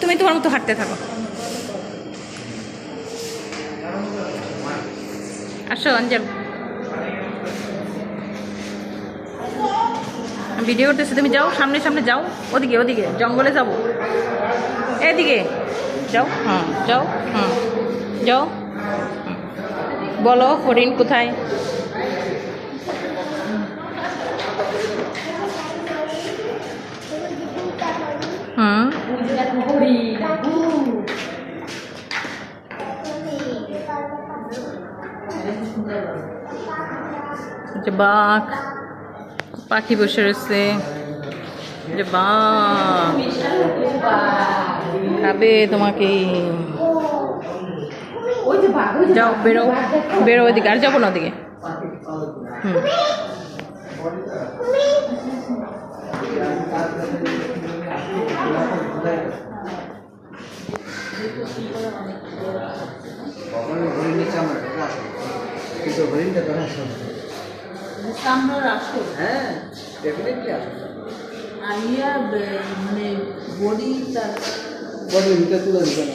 তুমি তোমার মতো হাঁটতে থাকো। আসো, অঞ্জল। ভিডিও করতেছে, তুমি যাও, সামনে সামনে যাও। ওদিকে ওদিকে, জঙ্গলে যাব। এদিকে। যাও হ্যাঁ যাও হ্যাঁ যাও। বলো, হরিণ কোথায়? হুম যে বাঘ, পাখি বসে রয়েছে। যে খাবে তোমাকে। যাও, বেরো বেরো ওদিকে, আর যাব না ওদিকে। হুম। কখনো হরিণের চামড়া এটা আসে কিন্তু হরিণটা। চামড়ার আসল হ্যাঁ ডেফিনেটলি আর ইয়া মানে বডি তার বডির ভিতরে তুলে দিতে না